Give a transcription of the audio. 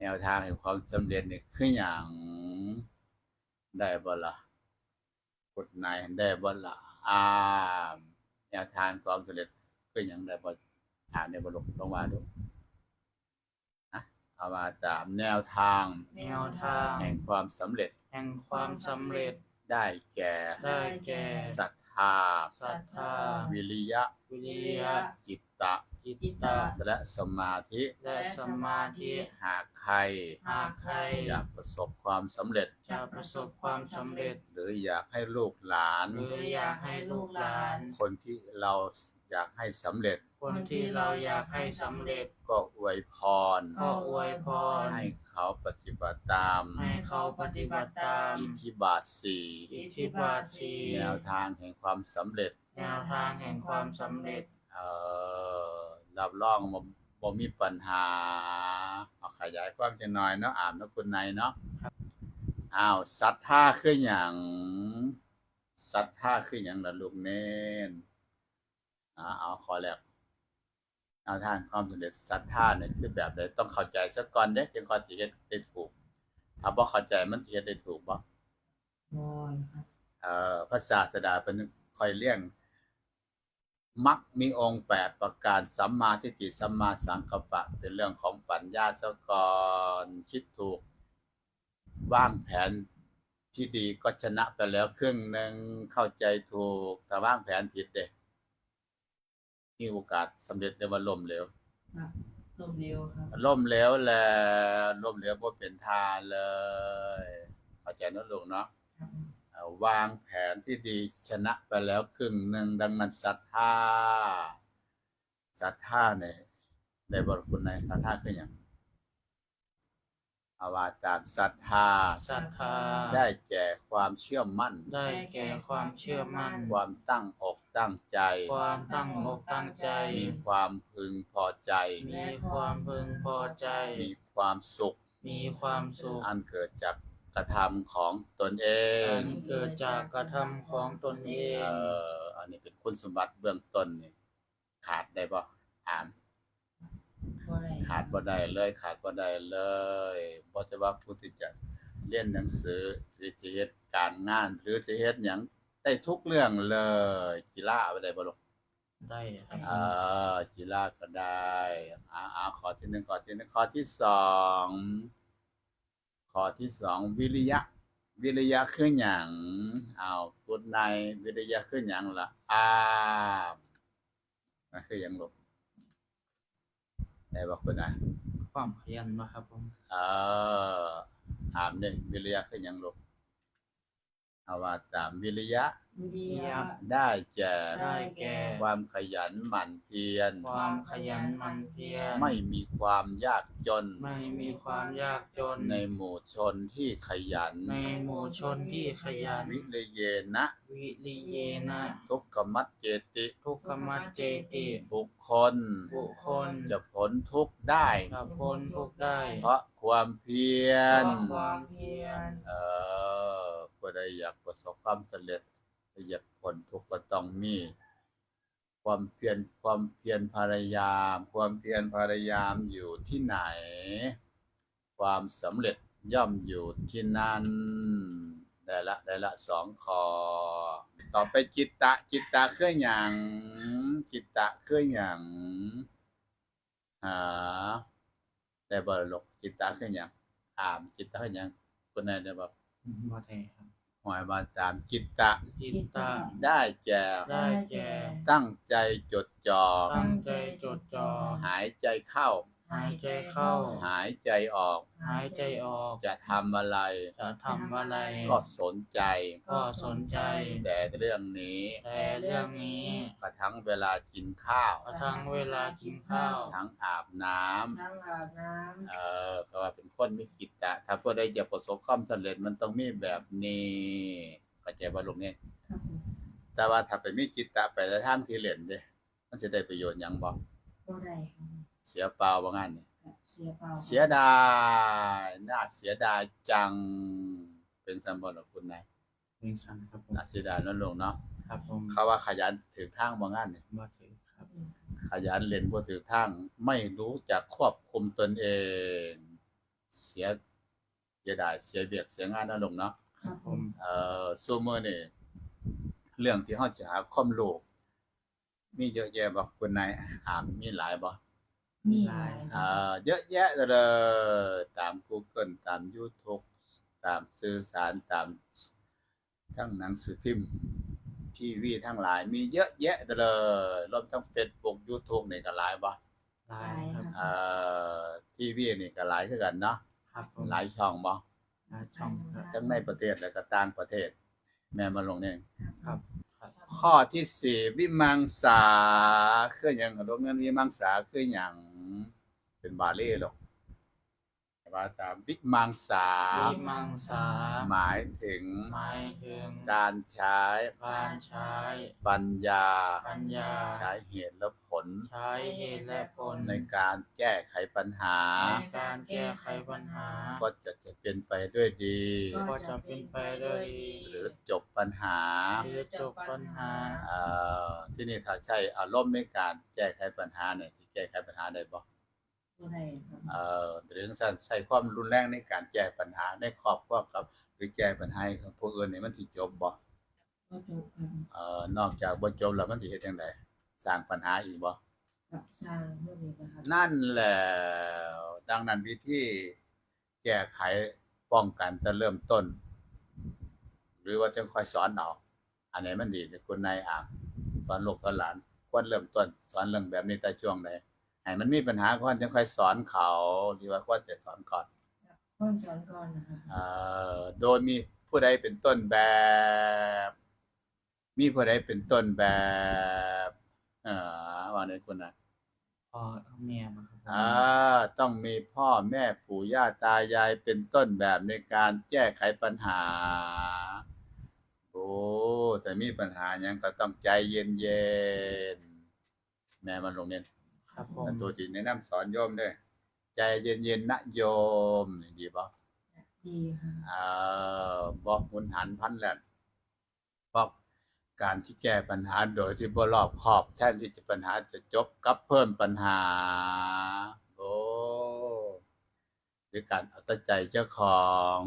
แนวทางแห่งความสำเร็จนี่คืออย่างได้บ่ละกฎนายได้บ่ละอ่าแนวทางความสำเร็จคืออย่างได้บ่อ่านในบทลงมาดูนะเอามาตามแนวทางแนวทาง แห่งความสำเร็จแห่งความสำเร็จได้แก่ได้แก่ศรัทธาศรัทธาวิริยะวิริยะจิตตะ จิตตะและสมาธิและสมาธิ หากใคร หากใคร อยากประสบความสำเร็จ จะประสบความสำเร็จ หรืออยากให้ลูกหลาน หรืออยากให้ลูกหลาน คนที่เราอยากให้สำเร็จ คนที่เราอยากให้สำเร็จ ก็อวยพร ก็อวยพร ให้เขาปฏิบัติตาม ให้เขาปฏิบัติตาม อิทธิบาทสี่อิทธิบาทสี่แนวทางแห่งความสำเร็จ แนวทางแห่งความสำเร็จ เอ่อ รับรองบ่บ่มีปัญหา เอาขยายความจังหน่อยเนาะอ่านนะคุณนายเนาะอ้าวศรัทธาคือหยังศรัทธาคือหยังล่ะลูกเน้นอ่าเอาขอแรกแนวทางความสำเร็จศรัทธาเนี่ยคือแบบใดต้องเข้าใจซะก่อนเด้จึงค่อยสิเฮ็ดได้ถูกถ้าบ่เข้าใจมันสิเฮ็ดได้ถูกบ่โอ้ยครับเอ่อพระศาสดาเป็นคอยเลี่ยง มักมีองค์แปดประการสัมมาทิฏฐิสัมมาสังกัปปะ เป็นเรื่องของปัญญาสกรคิดถูกวางแผนที่ดีก็ชนะไปแล้วครึ่งหนึ่งเข้าใจถูกถ้าวางแผนผิดเด็มีโอกาสสำเร็จได้ว่าล่มเหลวลมเร็วครับล่มเหลวแหละล่มเหลวบ่เป็นทานเลยเข้าใจนะลูกเนาะเอ่อ วางแผนที่ดีชนะไปแล้วครึ่งหนึ่งดังนั้นศรัทธาศรัทธาเนี่ยได้บทคุณในศรัทธาคืออย่างอาวาตามศรัทธาศรัทธา ได้แก่ความเชื่อมั่น ได้แก่ความเชื่อมั่น ความตั้งอกตั้งใจ ความตั้งอกตั้งใจ มีความพึงพอใจ มีความพึงพอใจ มีความสุข มีความสุข อันเกิดจาก กระทำของตนเองอันเกิดจากกระทำของตนเองเอ่ออันนี้เป็นคุณสมบัติเบื้องต้นนี่ขาดได้บ่อ่านขาดบ่ได้เลยขาดบ่ได้เลยบ่แต่ว่าผู้ที่จะเรียนหนังสือหรือจะเฮ็ดการงาน หรือจะเฮ็ดหยังได้ทุกเรื่องเลยกีฬาเอาไปได้บ่ลูกได้ครับ เอ่อกีฬาก็ได้อ่าอ่าข้อที่หนึ่งข้อที่หนึ่งข้อที่สอง ข้อที่สองวิริยะ วิริยะคือหยังเอาพูดในวิริยะคือหยังล่ะอ่านั่นคือหยังลูกได้บ่คุณนายความขยันนะครับผมเออถามเนี่ยวิริยะคือหยังลูกเอา ว่าตามวิริยะ วิริยะ ได้แก่ ได้แก่ ความขยันหมั่นเพียร ความขยันหมันเพียร ไม่มีความยากจน ไม่มีความยากจน ในหมู่ชนที่ขยัน ในหมู่ชนที่ขยัน วิริเยนะ วิริเยนะ ทุกขมัดเจติ ทุกขมัจเจติ บุคคล บุคคล จะพ้นทุกข์ได้กับพ้นทุกข์ได้ เพราะความเพียรเพราะความเพียร เออผู้ ใดอยากประสบความสำเร็จอยากพ้นทุกข์ก็ต้องมี ความเพียรความเพียรพยายาม ความเพียรพยายามอยู่ที่ไหน ความสำเร็จย่อมอยู่ที่นั่นได้ละได้ละสองคอ ต่อไปจิตตะ จิตตะคืออย่างจิตตะคืออย่างหาแต่บรลกจิตตะคืออย่างอ่ามจิตตะคืออย่างคนไหนได้บอกบ่ได้ครับ มายมาตามจิตตะ จิตตะ ได้แก่ได้แก่ตั้งใจจดจ่อตั้งใจจดจ่อหายใจเข้า หายใจเข้า หายใจออก หายใจออก จะทำอะไร จะทำอะไร ก็สนใจ ก็สนใจ แต่เรื่องนี้ แต่เรื่องนี้กระทั่งเวลากินข้าว กระทั่งเวลากินข้าว ทั้งอาบน้ำทั้งอาบน้เออก็ว่า เป็นคนมีกิจตะถ้าผู้ใดจะประสบความสำเร็จมันต้องมีแบบนี้เข้าใจบ่ลุงเนี่ยแต่ว่าถ้าไปมีจิตตะไปในทางที่เล่นเด้มันจะได้ประโยชน์หยังบ่บ่ได้ครับเสียเปล่าว่างั้นนี่เสียเปล่าเสียดายน่าเสียดายจังเป็นสมบัติของคุณนายำเป็นสันครับผมน่าเสียดายเนั่นลงเนาะครับผมเขาว่าขยันถือทางบ่งั้นนี่ บ่ถือครับ ขยันเล่นบ่ถือทาง ไม่รู้จักควบคุมตนเอง เสียเสียดายเสียเบียกเสียงานนะลงเนาะครับผมเอ่อซูเมอร์นี่เรื่องที่เฮาจะหาความรู้มีเยอะแยะบ่คุณนายอ่านมีหลายบ่มีหลายเอ่อเยอะแยะเลยตาม Google ตาม YouTube ตามสื่อสารตามทั้งหนังสือพิมพ์ทีวีทั้งหลาย มีเยอะแยะเลยรวมทั้ง Facebook YouTube นี่ก็หลายบ่ หลายครับ เอ่อทีวีนี่ก็หลายคือกันเนาะครับผมหลายช่องบ่หลายช่องครับ ทั้งในประเทศและก็ต่างประเทศ แม่มาลงเนี่ยครับครับข้อที่สี่วิมังสาคือหยังลงนั้นวิมังสาคือหยังเป็นบาลีหรอกว่าตามวิมังสา วิมังสา หมายถึง หมายถึง การใช้ การใช้ ปัญญา ปัญญา ใช้เหตุและผ ล ใช้เหตุและผลในการแก้ไขปัญหา ในการแก้ไขปัญหา ก็จะจะเป็นไปด้วยดี ก็จะเป็นไปด้วยดีหรือจบปัญหาหรือจบปัญหาเอ่อที่นี่ถ้าใช้อารมณ์ในการแก้ไขปัญหาเนี่ยที่แก้ไขปัญหาได้บ่ตัวไหนครับเอ่อหรือสั่นใช้ความรุนแรงในการแก้ปัญหาในครอบครัวกับ หรือแก้ปัญหาให้กับผู้อื่นนี่มันสิจบบ่ก็จบกันเอ่อนอกจากบ่จบแล้วมันสิเฮ็ดจังได สร้างปัญหาอีกบ่กับสร้างเรื่องนี้นะครับนั่นแหละดังนั้นวิธีแก้ไขป้องกันแต่เริ่มต้น หรือว่าจะค่อยสอนเอาอันไหนมันดีคุณนายอ่านสอนลูกสอนหลานควรเริ่มต้นสอนเรื่องแบบนี้แต่ช่วงไหนให้มันมีปัญหาก่อนจะค่อยสอนเขาที่ว่าควรจะสอนก่อนข้อนสอนก่อนนะคะเอ่อโดยมีผู้ใดเป็นต้นแบบ มีผู้ใดเป็นต้นแบบเอ่อว่าในคุณนะพ่อแม่มาครับผมอ่าต้องมีพ่อแม่ปู่ย่าตายายเป็นต้นแบบในการแก้ไขปัญหา โอ้แต่มีปัญหาหยังก็ต้องใจเย็นๆแม่มันลงเน้นครับผมแต่ตัวที่แนะนำสอนโยมเด้อใจเย็นๆนะโยมนี่ดีบ่ดีค่ะเอ่อบอกหุนหันพลันแล่นบอก การที่แก้ปัญหาโดยที่บ่รอบคอบแทนที่จะปัญหาจะจบกับเพิ่มปัญหาโอ้หรือการเอาแต่ใจเจ้าของ